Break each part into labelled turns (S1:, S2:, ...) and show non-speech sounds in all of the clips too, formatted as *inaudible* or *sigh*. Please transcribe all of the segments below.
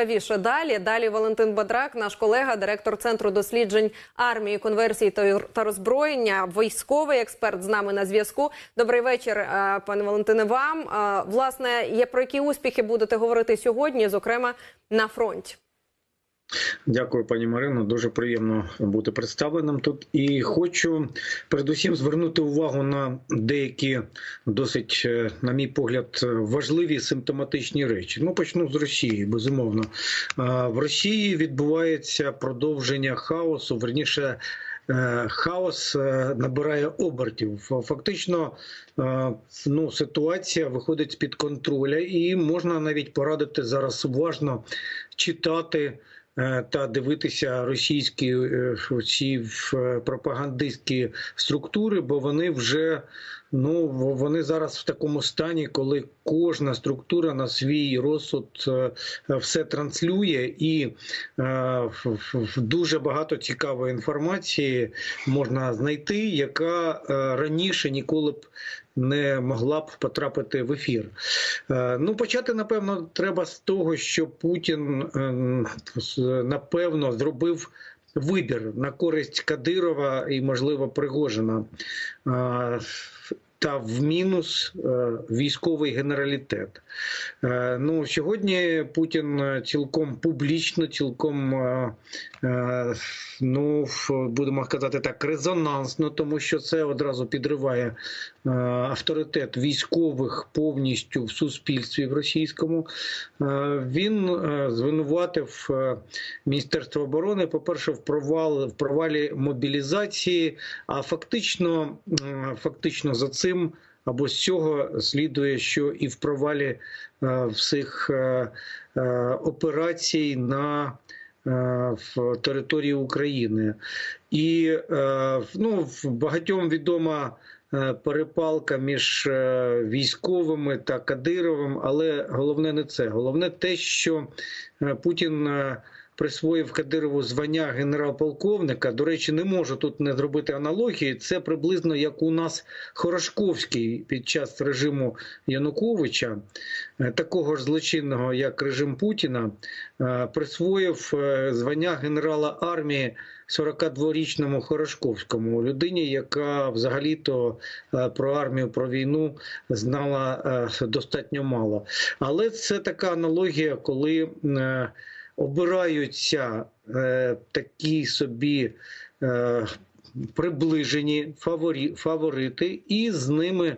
S1: Цікавіше далі. Далі Валентин Бадрак, наш колега, директор центру досліджень армії, конверсії та роззброєння, військовий експерт з нами на зв'язку. Добрий вечір, е, пане Валентине. Вам Е, власне є про які успіхи будете говорити сьогодні, зокрема на фронті.
S2: Дякую, пані Марино. Дуже приємно бути представленим тут. І хочу передусім звернути увагу на деякі досить, е, на мій погляд, важливі симптоматичні речі. Ну, почну з Росії, безумовно. Е, В Росії відбувається продовження хаосу, верніше. е, Хаос набирає обертів. Фактично, ну, ситуація виходить з під контроля, і можна навіть порадити зараз уважно читати та дивитися російські е, ці е, пропагандистські структури, бо вони вже ну вони зараз в такому стані, коли кожна структура на свій розсуд е, все транслює, і е, дуже багато цікавої інформації можна знайти, яка е, раніше ніколи б не могла б потрапити в ефір. Е, Ну, почати, напевно, треба з того, що Путін, ем, напевно, зробив вибір на користь Кадирова і, можливо, Пригожина. Е, Та в мінус е, військовий генералітет. Ну, сьогодні Путін цілком публічно, цілком, ну, будемо казати так, резонансно, тому що це одразу підриває авторитет військових повністю в суспільстві в російському. Е, Він е, звинуватив е, Міністерство оборони, по-перше, в провал в провалі мобілізації. А фактично, е, фактично за цим або з цього слідує, що і в провалі е, всіх е, е, операцій на е, в території України. І е, ну, багатьом відома е, перепалка між е, військовими та Кадировим, але головне не це. Головне те, що е, Путін. Присвоїв Кадирову звання генерал-полковника. До речі, не можу тут не зробити аналогії. Це приблизно як у нас Хорошковський під час режиму Януковича, е, такого ж злочинного, як режим Путіна, е, присвоїв е, звання генерала армії 42-річному Хорошковському, людині, яка взагалі-то про армію, про війну знала достатньо мало. Але це така аналогія, коли обираються е, такі собі. Е, Приближені фаворі, фаворити, і з ними е,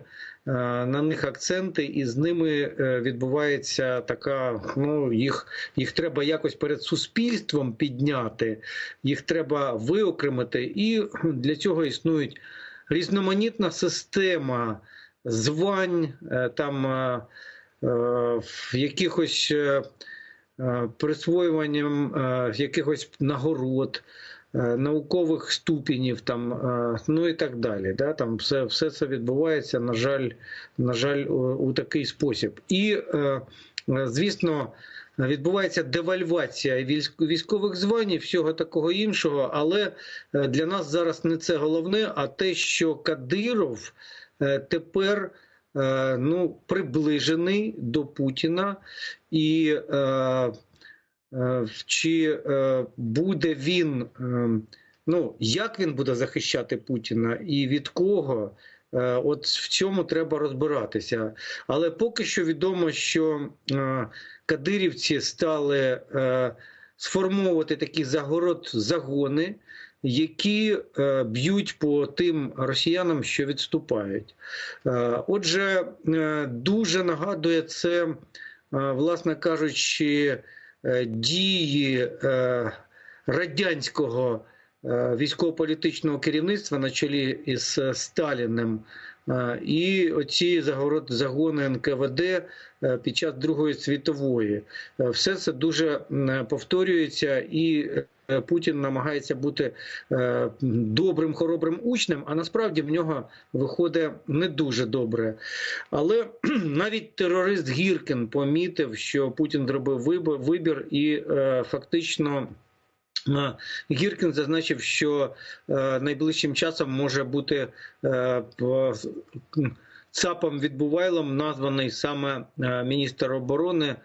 S2: на них акценти, і з ними е, відбувається така. Ну їх їх треба якось перед суспільством підняти, їх треба виокремити, і для цього існують різноманітна система звань, е, там е, е, в якихось е, присвоюванням е, якихось нагород. е, Наукових ступенів, там, е, ну і так далі. Да? Там все, все це відбувається, на жаль, на жаль, у, такий спосіб. І, е, е, звісно, відбувається девальвація військових звань всього такого іншого. Але е, для нас зараз не це головне, а те, що Кадиров е, тепер е, ну, приближений до Путіна і. Е, Е, чи е, буде він, е, ну як він буде захищати Путіна і від кого? Е, От в цьому треба розбиратися. Але поки що відомо, що е, кадирівці стали е, сформовувати такі загород загони, які е, б'ють по тим росіянам, що відступають. Е, Отже, е, дуже нагадує це, власне кажучи, дії радянського військово-політичного керівництва на чолі із Сталіним. І оці загони НКВД е, під час Другої світової. Е, Все це дуже повторюється, і е, Путін намагається бути добрим, хоробрим учнем, а насправді в нього виходить не дуже добре. Але *clears throat* навіть терорист Гіркін помітив, що Путін зробив вибір, і фактично. Гіркін зазначив, що е, найближчим часом може бути е, ЦАПом Відбувайлом названий саме е, міністр оборони,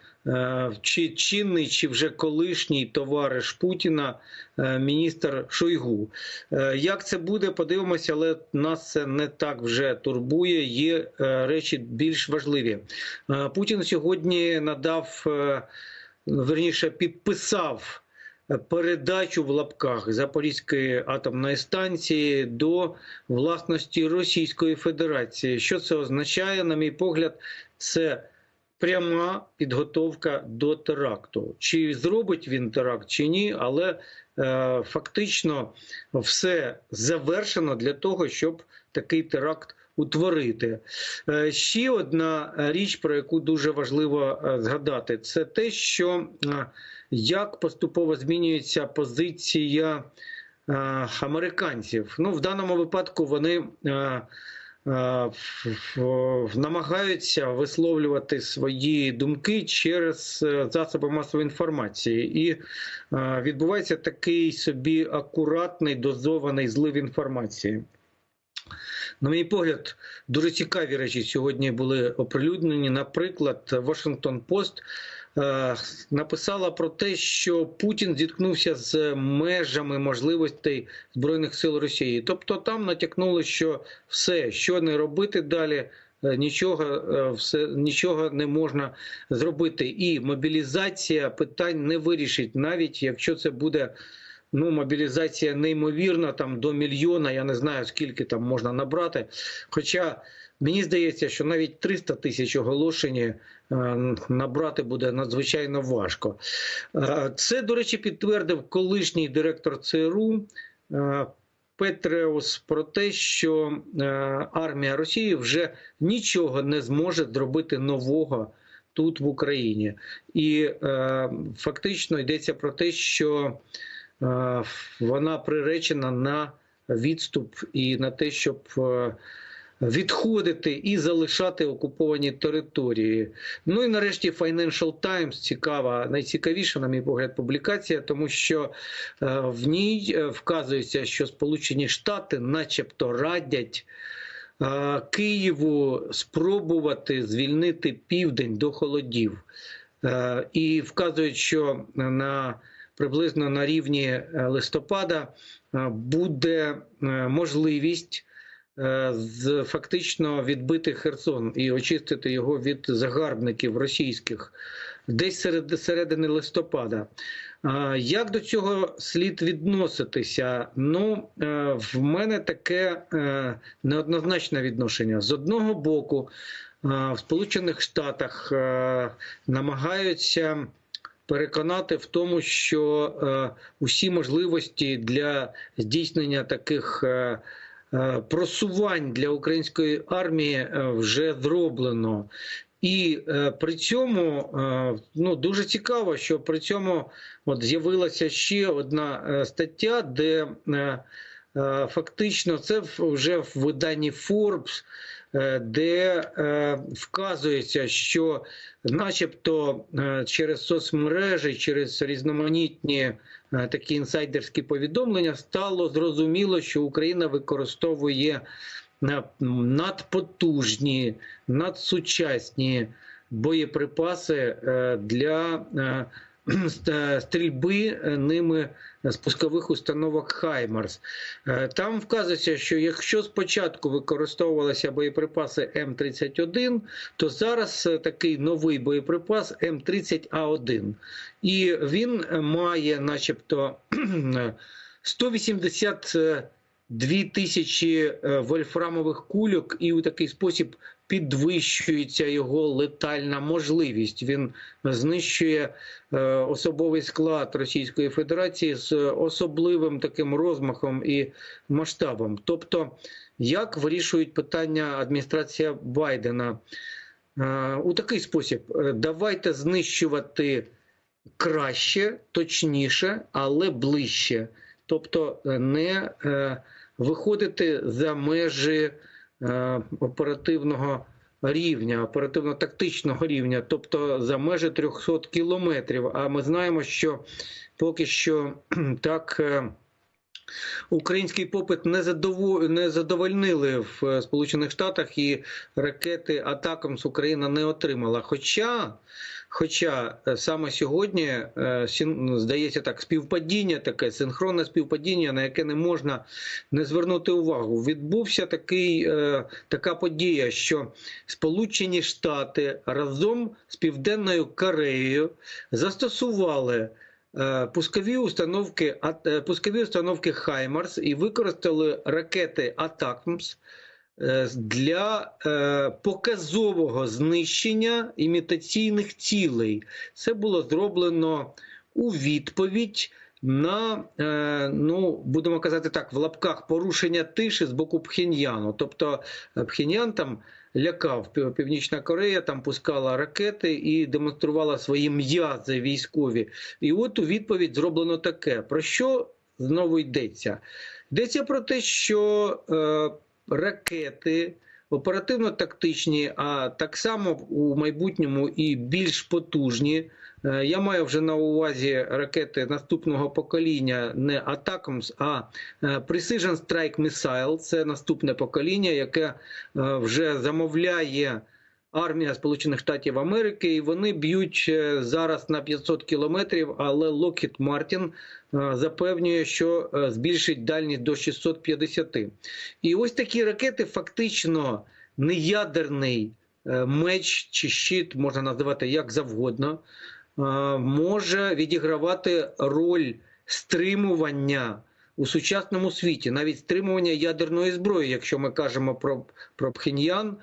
S2: чи чинний, чи вже колишній товариш Путіна, міністр Шойгу. Як це буде, подивимося, але нас це не так вже турбує. Є речі більш важливі. Путін сьогодні надав, верніше, підписав передачу в лапках Запорізької атомної станції до власності Російської Федерації. Що це означає, на мій погляд, це пряма підготовка до теракту. Чи зробить він теракт, чи ні, але е, фактично все завершено для того, щоб такий теракт утворити. Е, Ще одна річ, про яку дуже важливо е, згадати, це те, що е, як поступово змінюється позиція е, американців. Ну, в даному випадку вони. е, е, намагаються висловлювати свої думки через е, засоби масової інформації, і е, відбувається такий собі акуратний дозований злив інформації. На мій погляд, дуже цікаві речі сьогодні були оприлюднені. Наприклад, Washington Post е, написала про те, що Путін зіткнувся з межами можливостей Збройних сил Росії. Тобто там натякнули, що все, що не робити далі. е, Нічого е, все нічого не можна зробити, і мобілізація питань не вирішить, навіть якщо це буде ну, мобілізація неймовірна, там до мільйона. Я не знаю скільки там можна набрати. Хоча мені здається, що навіть 300 тисяч оголошень е, набрати буде надзвичайно важко. Е, Це, до речі, підтвердив колишній директор ЦРУ. е, Петреус про те, що армія Росії вже нічого не зможе зробити нового тут в Україні, і фактично йдеться про те, що вона приречена на відступ і на те, щоб е, відходити і залишати окуповані території. Ну і нарешті Financial Times цікава, найцікавіша, на мій погляд, публікація, тому що е, в ній е, вказується, що Сполучені Штати, начебто, радять. е, Києву спробувати звільнити південь до холодів, Е, і вказують, що на приблизно на рівні е, листопада е, буде е, можливість з фактично відбити Херсон і очистити його від загарбників російських десь серед середини листопада. Як до цього слід відноситися? Ну, в мене таке неоднозначне відношення. З одного боку, в Сполучених Штатах намагаються переконати в тому, що е, усі можливості для здійснення таких е, е, просувань для української армії е, вже зроблено. І е, при цьому е, ну дуже цікаво, що при цьому от з'явилася ще одна е, стаття, де е, е, фактично це вже в виданні е, де е, вказується, що, начебто, е, через соцмережі, через різноманітні е, такі інсайдерські повідомлення, стало зрозуміло, що Україна використовує е, надпотужні, надсучасні боєприпаси е, для е, *clears throat* стрільби е, ними спускових установок Хаймарс. Е, Там вказується, що якщо спочатку використовувалися боєприпаси М31, то зараз е, такий новий боєприпас М30А1. І він е, має, начебто, 182 тисячі е, вольфрамових кульок, і у такий спосіб підвищується його летальна можливість. Він знищує е, особовий склад Російської Федерації з особливим таким розмахом і масштабом. Тобто, як вирішують питання адміністрація Байдена? Е, У такий спосіб: Е, давайте знищувати краще, точніше, але ближче. Тобто не е, виходити за межі оперативного рівня, оперативно-тактичного рівня, тобто за межі 300 кілометрів. А ми знаємо, що поки що *clears throat* так. е, Український попит не задово... не задовольнили в е, Сполучених Штатах і ракети Атакамс Україна не отримала. Хоча, хоча е, саме сьогодні е, здається так, співпадіння таке, синхронне співпадіння, на яке не можна не звернути увагу. Відбувся такий, е, така подія, що Сполучені Штати разом з Південною Кореєю застосували пускові установки, пускові установки Хаймарс і використали ракети Атакмс для е, показового знищення імітаційних цілей. Це було зроблено у відповідь на, е, ну, будемо казати так, в лапках порушення тиші з боку Пхеньяну. Тобто е, Пхеньян там лякав Північна Корея, там пускала ракети і демонструвала свої м'язи військові. І от у відповідь зроблено таке. Про що знову йдеться? Йдеться про те, що е, ракети оперативно-тактичні, а так само у майбутньому і більш потужні. Е, Я маю вже на увазі ракети наступного покоління не Атакамс, а е, Precision Strike Missile. Це наступне покоління, яке е, вже замовляє армія Сполучених Штатів Америки, і вони б'ють е, зараз на 500 кілометрів, але Lockheed Martin е, запевнює, що е, збільшить дальність до 650. І ось такі ракети фактично неядерний меч чи щит, можна називати як завгодно, може відігравати роль стримування у сучасному світі, навіть стримування ядерної зброї, якщо ми кажемо про, про Пхеньян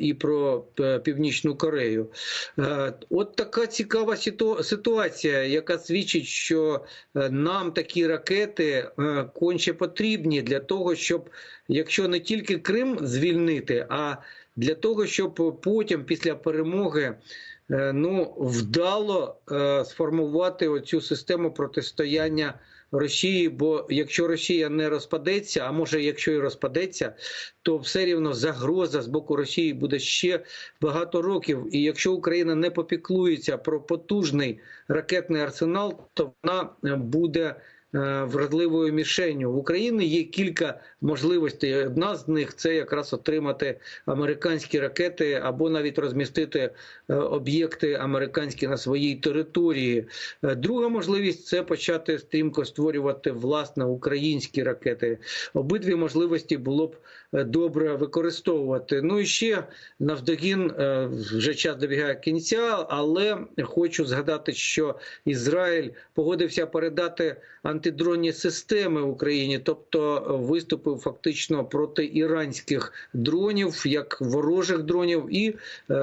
S2: і про е, Північну Корею. Е, От така цікава ситуація, яка свідчить, що е, нам такі ракети е, конче потрібні для того, щоб якщо не тільки Крим звільнити, а для того, щоб потім після перемоги е, ну, вдало е, сформувати оцю систему протистояння Росії. Бо якщо Росія не розпадеться, а може, якщо і розпадеться, то все рівно загроза з боку Росії буде ще багато років. І якщо Україна не попіклується про потужний ракетний арсенал, то вона буде вразливою мішенню. В Україні є кілька можливостей. Одна з них це якраз отримати американські ракети або навіть розмістити е, об'єкти американські на своїй території. Е, Друга можливість це почати стрімко створювати власне українські ракети. Обидві можливості було б е, добре використовувати. Ну і ще навздогін е, вже час добігає кінця, але хочу згадати, що Ізраїль погодився передати антидронні системи Україні, тобто е, виступив фактично проти іранських дронів, як ворожих дронів, і е,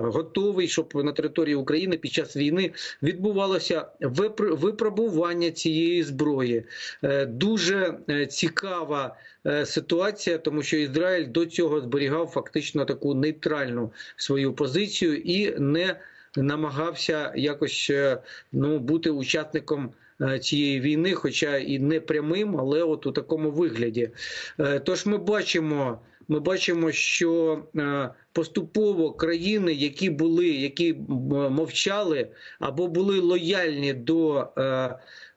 S2: готовий, щоб на території України під час війни відбувалося випр- випробування цієї зброї. Е, дуже е, цікава е, ситуація, тому що Ізраїль до цього зберігав фактично таку нейтральну свою позицію і не намагався якось е, ну, бути учасником е, цієї війни, хоча і не прямим, але от у такому вигляді. Е, Тож ми бачимо. Ми бачимо, що е, поступово країни, які були, які мовчали або були лояльні до е,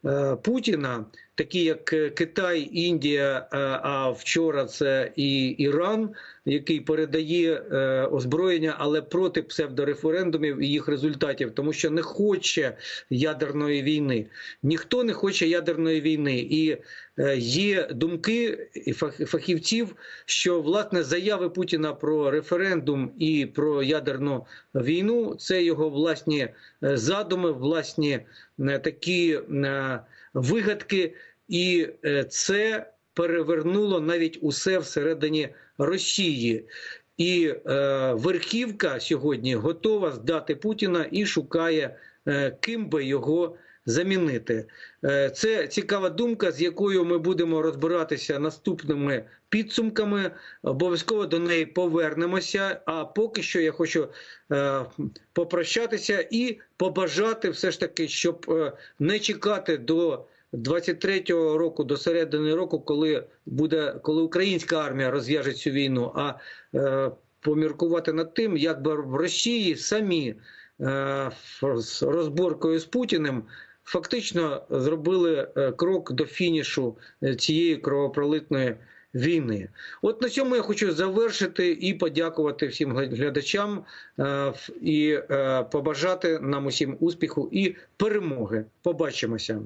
S2: е, Путіна, такі як е, Китай, Індія, е, а вчора це і Іран, який передає е, озброєння, але проти псевдореферендумів і їх результатів, тому що не хоче ядерної війни. Ніхто не хоче ядерної війни, і е, є думки фахівців, що власне заяви Путіна про референдум і про ядерну війну це його власні е, задуми, власні е, такі е, вигадки, і це перевернуло навіть усе всередині Росії. І е, верхівка сьогодні готова здати Путіна і шукає, е, ким би його замінити. Е, це цікава думка, з якою ми будемо розбиратися наступними підсумками. Обов'язково до неї повернемося. А поки що я хочу е, попрощатися і побажати все ж таки, щоб е, не чекати до 23-го року, до середини року, коли буде, коли українська армія розв'яже цю війну, а поміркувати над тим, як би в Росії самі з розборкою з Путіним фактично зробили е, крок до фінішу е, цієї кровопролитної війни. От на цьому я хочу завершити і подякувати всім глядачам е, і побажати нам усім успіху і перемоги. Побачимося.